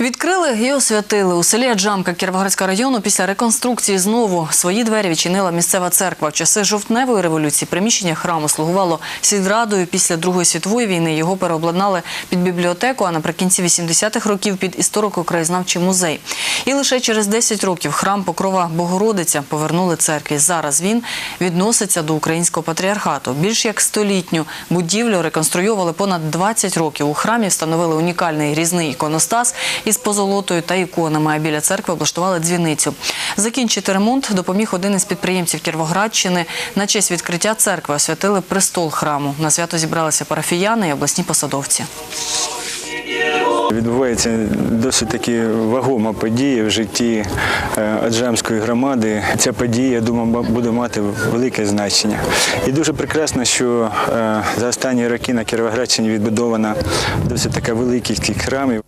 Відкрили і освятили. У селі Аджамка Кіровоградського району після реконструкції знову свої двері відчинила місцева церква. В часи жовтневої революції приміщення храму слугувало сільрадою. Після Другої світової війни його переобладнали під бібліотеку, а наприкінці 80-х років під історико-краєзнавчий музей. І лише через 10 років храм Покрова Богородиця повернули церкві. Зараз він відноситься до українського патріархату. Більш як столітню будівлю реконструювали понад 20 років. У храмі встановили унікальний різний іконостас із позолотою та іконами. А біля церкви облаштували дзвіницю. Закінчити ремонт допоміг один із підприємців Кіровоградщини. На честь відкриття церкви освятили престол храму. На свято зібралися парафіяни і обласні посадовці. Відбувається досить таки вагома подія в житті е, Аджамської громади. Ця подія, я думаю, буде мати велике значення. І дуже прекрасно, що е, за останні роки на Кіровоградщині відбудована досить така великість храмів.